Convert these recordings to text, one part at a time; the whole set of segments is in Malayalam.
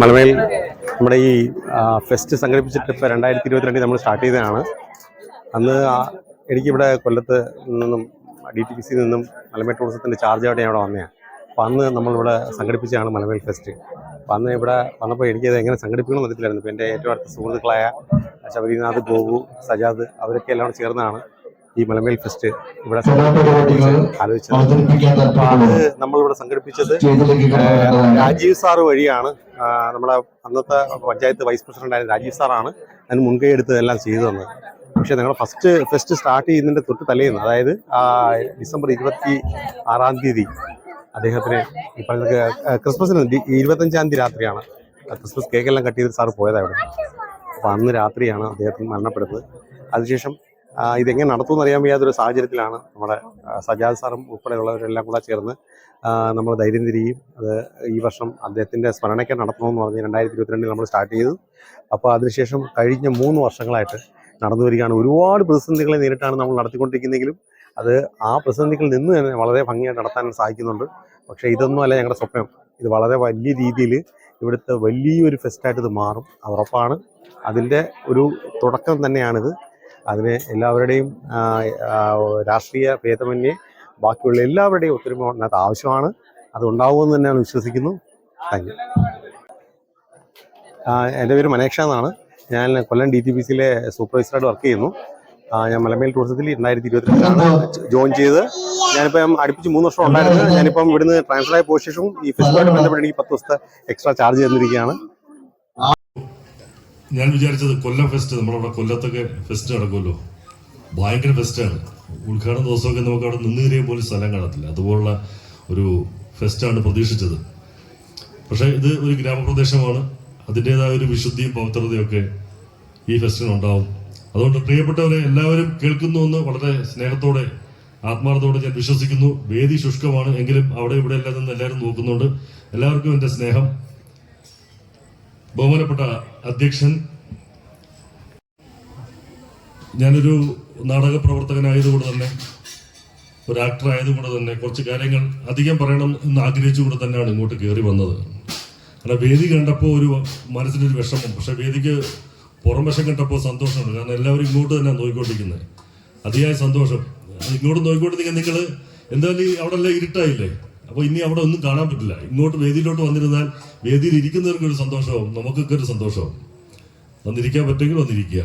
മലമേൽ നമ്മുടെ ഈ ഫെസ്റ്റ് സംഘടിപ്പിച്ചിട്ട് ഇപ്പോൾ രണ്ടായിരത്തി ഇരുപത്തിരണ്ടിൽ നമ്മൾ സ്റ്റാർട്ട് ചെയ്തതാണ്. അന്ന് എനിക്കിവിടെ കൊല്ലത്ത് നിന്നും ഡി ടി പി സിയിൽ നിന്നും മലമേൽ ടൂറിസത്തിന്റെ ചാർജായിട്ട് ഞാൻ ഇവിടെ വന്നതാണ് അപ്പോൾ അന്ന് നമ്മളിവിടെ സംഘടിപ്പിച്ചതാണ് മലമേൽ ഫെസ്റ്റ് അപ്പോൾ അന്ന് ഇവിടെ വന്നപ്പോൾ എനിക്കത് എങ്ങനെ സംഘടിപ്പിക്കണം എന്നിട്ടില്ലായിരുന്നു ഇപ്പോൾ എന്റെ ഏറ്റവും അടുത്ത സുഹൃത്തുക്കളായ ശബരിനാഥ് ഗോപു സജാദ് അവരൊക്കെ എല്ലാം ചേർന്നാണ്. ഈ മലമേൽ ഫെസ്റ്റ് ഇവിടെ ആലോചിച്ചത്. അത് നമ്മളിവിടെ സംഘടിപ്പിച്ചത് രാജീവ് സാറ് വഴിയാണ്. നമ്മുടെ അന്നത്തെ പഞ്ചായത്ത് വൈസ് പ്രസിഡന്റ് ആയ രാജീവ് സാറാണ് അതിന് മുൻകൈ എടുത്ത് എല്ലാം ചെയ്തു തന്നത്. പക്ഷെ നിങ്ങളുടെ ഫസ്റ്റ് ഫെസ്റ്റ് സ്റ്റാർട്ട് ചെയ്യുന്നതിന്റെ തൊട്ട് തലേന്ന് അതായത് ഡിസംബർ ഇരുപത്തി ആറാം തീയതി അദ്ദേഹത്തിന് ഈ പറഞ്ഞ ക്രിസ്മസിന് ഇരുപത്തഞ്ചാം തീയതി രാത്രിയാണ്. ക്രിസ്മസ് കേക്കെല്ലാം കട്ട് ചെയ്ത് സാറ് പോയത് അവിടെ അപ്പോൾ അന്ന് രാത്രിയാണ് അദ്ദേഹത്തിന് മരണപ്പെടുന്നത്. അതിനുശേഷം ഇതെങ്ങനെ നടത്തുമെന്ന് അറിയാൻ വയ്യാത്തൊരു സാഹചര്യത്തിലാണ് നമ്മുടെ സജാദ് സാറും ഉൾപ്പെടെയുള്ളവരെല്ലാം കൂടെ ചേർന്ന് നമ്മൾ ധൈര്യം തിരിയും. അത് ഈ വർഷം അദ്ദേഹത്തിന്റെ സ്മരണയ്ക്ക് നടത്തണമെന്ന് പറഞ്ഞ് രണ്ടായിരത്തി ഇരുപത്തിരണ്ടിൽ നമ്മൾ സ്റ്റാർട്ട് ചെയ്തു. അപ്പോൾ അതിനുശേഷം കഴിഞ്ഞ മൂന്ന് വർഷങ്ങളായിട്ട് നടന്നു വരികയാണ്. ഒരുപാട് പ്രതിസന്ധികളെ നേരിട്ടാണ് നമ്മൾ നടത്തിക്കൊണ്ടിരിക്കുന്നതെങ്കിലും അത് ആ പ്രതിസന്ധികളിൽ നിന്ന് തന്നെ വളരെ ഭംഗിയായിട്ട് നടത്താൻ സാധിക്കുന്നുണ്ട്. പക്ഷേ ഇതൊന്നും അല്ല ഞങ്ങളുടെ സ്വപ്നം. ഇത് വളരെ വലിയ രീതിയിൽ ഇവിടുത്തെ വലിയൊരു ഫെസ്റ്റായിട്ട് ഇത് മാറും. അത് ഉറപ്പാണ്. അതിന്റെ ഒരു തുടക്കം തന്നെയാണിത്. അതിന് എല്ലാവരുടെയും രാഷ്ട്രീയ ഭേദമന്യേ ബാക്കിയുള്ള എല്ലാവരുടെയും ഒത്തൊരുമ അതിനകത്ത് ആവശ്യമാണ്. അത് ഉണ്ടാവുമെന്ന് തന്നെയാണ് വിശ്വസിക്കുന്നു. താങ്ക് യു എന്റെ പേര് മനേക്ഷ എന്നാണ്. ഞാൻ കൊല്ലം ഡി ടി പി സിയിലെ സൂപ്പർവൈസറായിട്ട് വർക്ക് ചെയ്യുന്നു. ഞാൻ മലമേൽ ടൂറിസത്തിൽ രണ്ടായിരത്തി ഇരുപത്തിരണ്ടിലാണ് ജോയിൻ ചെയ്ത് ഞാനിപ്പം അടുപ്പിച്ച് മൂന്ന് വർഷം ഉണ്ടായിരുന്നു. ഞാനിപ്പം ഇവിടുന്ന് ട്രാൻസ്ഫർ ആയ ശേഷവും ഈ ഫെസ്റ്റുമായിട്ട് ബന്ധപ്പെട്ട് എനിക്ക് പത്ത് ദിവസത്തെ എക്സ്ട്രാ ചാർജ് തന്നിരിക്കുകയാണ്. ഞാൻ വിചാരിച്ചത് കൊല്ലം ഫെസ്റ്റ് നമ്മളവിടെ കൊല്ലത്തൊക്കെ ഫെസ്റ്റ് നടക്കുമല്ലോ. ഭയങ്കര ഫെസ്റ്റാണ് ഉദ്ഘാടന ദിവസമൊക്കെ നമുക്ക് അവിടെ നിന്ന് കയറിയ പോലും സ്ഥലം കാണത്തില്ല. അതുപോലുള്ള ഒരു ഫെസ്റ്റാണ് പ്രതീക്ഷിച്ചത്. പക്ഷേ ഇത് ഒരു ഗ്രാമപ്രദേശമാണ്. അതിന്റെതായ ഒരു വിശുദ്ധിയും പവിത്രതയും ഒക്കെ ഈ ഫെസ്റ്റിന് ഉണ്ടാവും. അതുകൊണ്ട് പ്രിയപ്പെട്ടവരെ എല്ലാവരും കേൾക്കുന്നു എന്ന് വളരെ സ്നേഹത്തോടെ ആത്മാർത്ഥത്തോടെ ഞാൻ വിശ്വസിക്കുന്നു. വേദി ശുഷ്കമാണ്. എങ്കിലും അവിടെ ഇവിടെ എല്ലാം നിന്ന് എല്ലാവരും നോക്കുന്നുണ്ട്. എല്ലാവർക്കും എന്റെ സ്നേഹം. ബഹുമാനപ്പെട്ട അധ്യക്ഷൻ ഞാനൊരു നാടക പ്രവർത്തകനായതുകൊണ്ട് തന്നെ ഒരു ആക്ടർ ആയതുകൊണ്ട് തന്നെ കുറച്ച് കാര്യങ്ങൾ അധികം പറയണം എന്ന് ആഗ്രഹിച്ചുകൊണ്ട് തന്നെയാണ് ഇങ്ങോട്ട് കയറി വന്നത്. കാരണം വേദി കണ്ടപ്പോൾ ഒരു മനസ്സിനൊരു വിഷമം. പക്ഷെ വേദിക്ക് പുറം വശം കണ്ടപ്പോൾ സന്തോഷമുണ്ട് കാരണം എല്ലാവരും ഇങ്ങോട്ട് തന്നെ നോക്കിക്കൊണ്ടിരിക്കുന്നത് അതിയായ സന്തോഷം. ഇങ്ങോട്ട് നോക്കിക്കൊണ്ടിരിക്കാൻ നിങ്ങൾ എന്തായാലും അവിടെ എല്ലാം ഇരുട്ടായില്ലേ? അപ്പോൾ ഇനി അവിടെ ഒന്നും കാണാൻ പറ്റില്ല. ഇങ്ങോട്ട് വേദിയിലോട്ട് വന്നിരുന്നാൽ വേദിയിൽ ഇരിക്കുന്നവർക്ക് ഒരു സന്തോഷവും നമുക്കൊക്കെ ഒരു സന്തോഷവും. വന്നിരിക്കാൻ പറ്റുമെങ്കിൽ വന്നിരിക്കുക.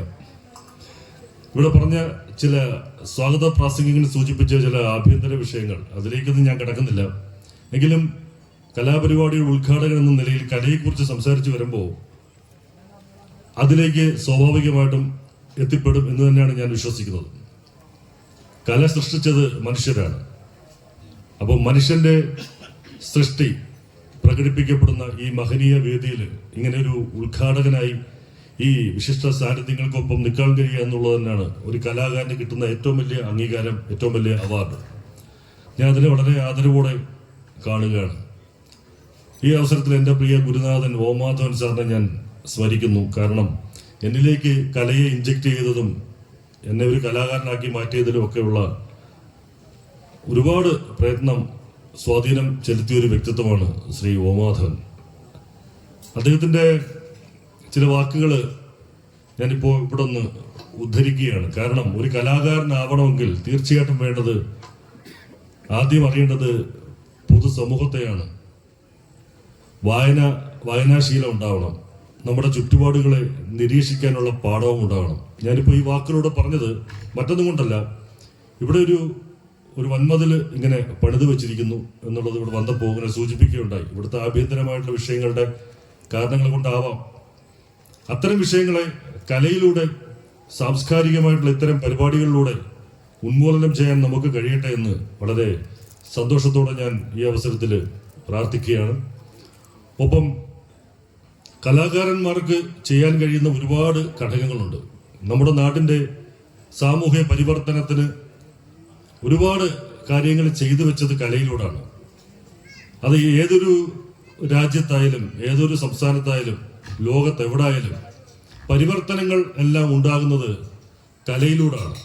ഇവിടെ പറഞ്ഞ ചില സ്വാഗത പ്രാസംഗികങ്ങൾ സൂചിപ്പിച്ച ചില ആഭ്യന്തര വിഷയങ്ങൾ അതിലേക്കൊന്നും ഞാൻ കിടക്കുന്നില്ല. എങ്കിലും കലാപരിപാടിയുടെ ഉദ്ഘാടകൻ എന്ന നിലയിൽ കലയെക്കുറിച്ച് സംസാരിച്ചു വരുമ്പോൾ അതിലേക്ക് സ്വാഭാവികമായിട്ടും എത്തിപ്പെടും എന്ന് തന്നെയാണ് ഞാൻ വിശ്വസിക്കുന്നത്. കല സൃഷ്ടിച്ചത് മനുഷ്യരാണ്. അപ്പോൾ മനുഷ്യന്റെ സൃഷ്ടി പ്രകടിപ്പിക്കപ്പെടുന്ന ഈ മഹനീയ വേദിയിൽ ഇങ്ങനെ ഒരു ഉദ്ഘാടകനായി ഈ വിശിഷ്ട സാന്നിധ്യങ്ങൾക്കൊപ്പം നിൽക്കാൻ കഴിയുക എന്നുള്ളത് തന്നെയാണ് ഒരു കലാകാരന് കിട്ടുന്ന ഏറ്റവും വലിയ അംഗീകാരം ഏറ്റവും വലിയ അവാർഡ്. ഞാൻ അതിനെ വളരെ ആദരവോടെ കാണുകയാണ്. ഈ അവസരത്തിൽ എന്റെ പ്രിയ ഗുരുനാഥൻ ഓമാധവൻ സാറിനെ ഞാൻ സ്മരിക്കുന്നു. കാരണം എന്നിലേക്ക് കലയെ ഇഞ്ചക്ട് ചെയ്തതും എന്നെ ഒരു കലാകാരനാക്കി മാറ്റിയതിലും ഒക്കെയുള്ള ഒരുപാട് പ്രയത്നം സ്വാധീനം ചെലുത്തിയ ഒരു വ്യക്തിത്വമാണ് ശ്രീ ഓമാധവൻ അദ്ദേഹത്തിന്റെ ചില വാക്കുകൾ ഞാനിപ്പോൾ ഇവിടെ ഒന്ന് ഉദ്ധരിക്കുകയാണ്. കാരണം ഒരു കലാകാരനാവണമെങ്കിൽ തീർച്ചയായിട്ടും വേണ്ടത് ആദ്യം അറിയേണ്ടത് പൊതുസമൂഹത്തെയാണ്. വായന വായനാശീലം ഉണ്ടാവണം. നമ്മുടെ ചുറ്റുപാടുകളെ നിരീക്ഷിക്കാനുള്ള പാഠവും ഉണ്ടാവണം. ഞാനിപ്പോൾ ഈ വാക്കിലൂടെ പറഞ്ഞത് മറ്റൊന്നും കൊണ്ടല്ല. ഇവിടെ ഒരു ഒരു വൻമതിൽ ഇങ്ങനെ പണിത് വെച്ചിരിക്കുന്നു എന്നുള്ളത് ഇവിടെ വന്നപ്പോൾ ഇങ്ങനെ സൂചിപ്പിക്കുകയുണ്ടായി. ഇവിടുത്തെ ആഭ്യന്തരമായിട്ടുള്ള വിഷയങ്ങളുടെ കാരണങ്ങൾ കൊണ്ടാവാം. അത്തരം വിഷയങ്ങളെ കലയിലൂടെ സാംസ്കാരികമായിട്ടുള്ള ഇത്തരം പരിപാടികളിലൂടെ ഉന്മൂലനം ചെയ്യാൻ നമുക്ക് കഴിയട്ടെ എന്ന് വളരെ സന്തോഷത്തോടെ ഞാൻ ഈ അവസരത്തിൽ പ്രാർത്ഥിക്കുകയാണ്. ഒപ്പം കലാകാരന്മാർക്ക് ചെയ്യാൻ കഴിയുന്ന ഒരുപാട് ഘടകങ്ങളുണ്ട്. നമ്മുടെ നാടിന്റെ സാമൂഹ്യ പരിവർത്തനത്തിന് ഒരുപാട് കാര്യങ്ങൾ ചെയ്തു വെച്ചത് കലയിലൂടെയാണ് അത് ഏതൊരു രാജ്യത്തായാലും ഏതൊരു സംസ്ഥാനത്തായാലും ലോകത്ത് എവിടായാലും പരിവർത്തനങ്ങൾ എല്ലാം ഉണ്ടാകുന്നത് കലയിലൂടെയാണ്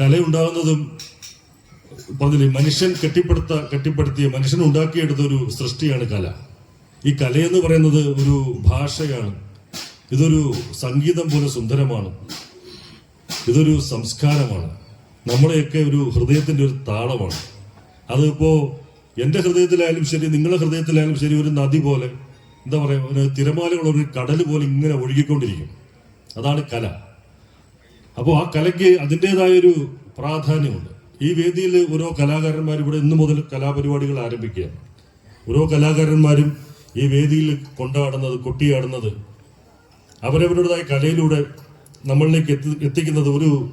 കല ഉണ്ടാകുന്നതും പറഞ്ഞില്ലേ മനുഷ്യൻ കെട്ടിപ്പടുത്ത കെട്ടിപ്പടുത്തിയ മനുഷ്യൻ ഉണ്ടാക്കിയെടുത്ത ഒരു സൃഷ്ടിയാണ് കല. ഈ കലയെന്ന് പറയുന്നത് ഒരു ഭാഷയാണ്. ഇതൊരു സംഗീതം പോലെ സുന്ദരമാണ്. ഇതൊരു സംസ്കാരമാണ്. നമ്മുടെയൊക്കെ ഒരു ഹൃദയത്തിന്റെ ഒരു താളമാണ്. അതിപ്പോ എന്റെ ഹൃദയത്തിലായാലും ശരി നിങ്ങളുടെ ഹൃദയത്തിലായാലും ശരി ഒരു നദി പോലെ എന്താ പറയാ ഒരു തിരമാലകൾ ഒരു കടൽ പോലെ ഇങ്ങനെ ഒഴുകിക്കൊണ്ടിരിക്കും. അതാണ് കല. അപ്പോൾ ആ കലയ്ക്ക് അതിന്റെതായൊരു പ്രാധാന്യമുണ്ട്. ഈ വേദിയിൽ ഓരോ കലാകാരന്മാർ ഇവിടെ ഇന്നു മുതൽ കലാപരിപാടികൾ ആരംഭിക്കുകയാണ്. ഓരോ കലാകാരന്മാരും ഈ വേദിയിൽ കൊണ്ടാടുന്നത് കൊട്ടിയാടുന്നത് അവരവരുടേതായ കലയിലൂടെ നമ്മളിലേക്ക് എത്തി എത്തിക്കുന്നത് ഒരു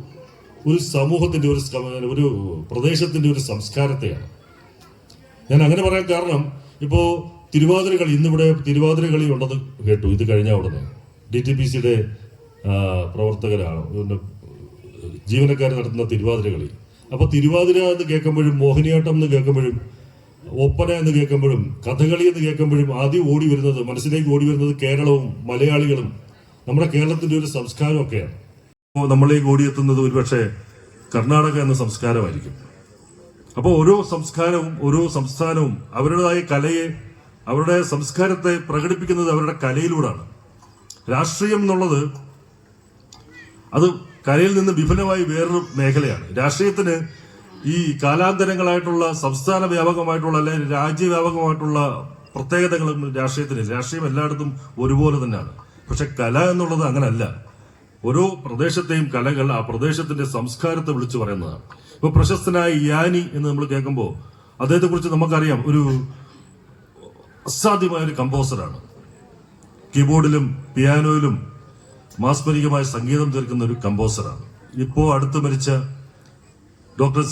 ഒരു സമൂഹത്തിന്റെ ഒരു ഒരു പ്രദേശത്തിന്റെ ഒരു സംസ്കാരത്തെയാണ്. ഞാൻ അങ്ങനെ പറയാൻ കാരണം ഇപ്പോ തിരുവാതിര കളി ഇന്നിവിടെ തിരുവാതിര കളി ഉണ്ടെന്ന് കേട്ടു ഇത് കഴിഞ്ഞ ഉടനെ. ഡി ടി പി സിയുടെ പ്രവർത്തകരാണ് ജീവനക്കാർ നടത്തുന്ന തിരുവാതിര കളി അപ്പൊ തിരുവാതിര എന്ന് കേൾക്കുമ്പോഴും മോഹിനിയാട്ടം എന്ന് കേൾക്കുമ്പോഴും ഒപ്പന എന്ന് കേൾക്കുമ്പോഴും കഥകളി എന്ന് കേൾക്കുമ്പോഴും ആദ്യം ഓടി വരുന്നത് മനസ്സിലേക്ക് ഓടി വരുന്നത് കേരളവും മലയാളികളും നമ്മുടെ കേരളത്തിന്റെ ഒരു സംസ്കാരം ഒക്കെയാണ് അപ്പോൾ നമ്മളിലേക്ക് ഓടിയെത്തുന്നത് ഒരുപക്ഷെ കർണാടക എന്ന സംസ്കാരമായിരിക്കും. അപ്പോൾ ഓരോ സംസ്കാരവും ഓരോ സംസ്ഥാനവും അവരുടേതായ കലയെ അവരുടെ സംസ്കാരത്തെ പ്രകടിപ്പിക്കുന്നത് അവരുടെ കലയിലൂടെയാണ് രാഷ്ട്രീയം എന്നുള്ളത് അത് കലയിൽ നിന്ന് വിപുലമായി വേറൊരു മേഖലയാണ്. രാഷ്ട്രീയത്തിന് ഈ കാലാന്തരങ്ങളായിട്ടുള്ള സംസ്ഥാന വ്യാപകമായിട്ടുള്ള അല്ലെങ്കിൽ രാജ്യവ്യാപകമായിട്ടുള്ള പ്രത്യേകതകളും രാഷ്ട്രീയത്തിനില്ല. രാഷ്ട്രീയം എല്ലായിടത്തും ഒരുപോലെ തന്നെയാണ്. പക്ഷെ കല എന്നുള്ളത് അങ്ങനല്ല. ഓരോ പ്രദേശത്തെയും കലകൾ ആ പ്രദേശത്തിന്റെ സംസ്കാരത്തെ വിളിച്ചു പറയുന്നതാണ്. ഇപ്പൊ പ്രശസ്തനായ യാനി എന്ന് നമ്മൾ കേൾക്കുമ്പോൾ അദ്ദേഹത്തെ കുറിച്ച് നമുക്കറിയാം. ഒരു അസാധ്യമായ ഒരു കമ്പോസറാണ്. കീബോർഡിലും പിയാനോയിലും മാസ്മരികമായ സംഗീതം തീർക്കുന്ന ഒരു കമ്പോസറാണ്. ഇപ്പോ അടുത്ത് മരിച്ച ഡോക്ടർ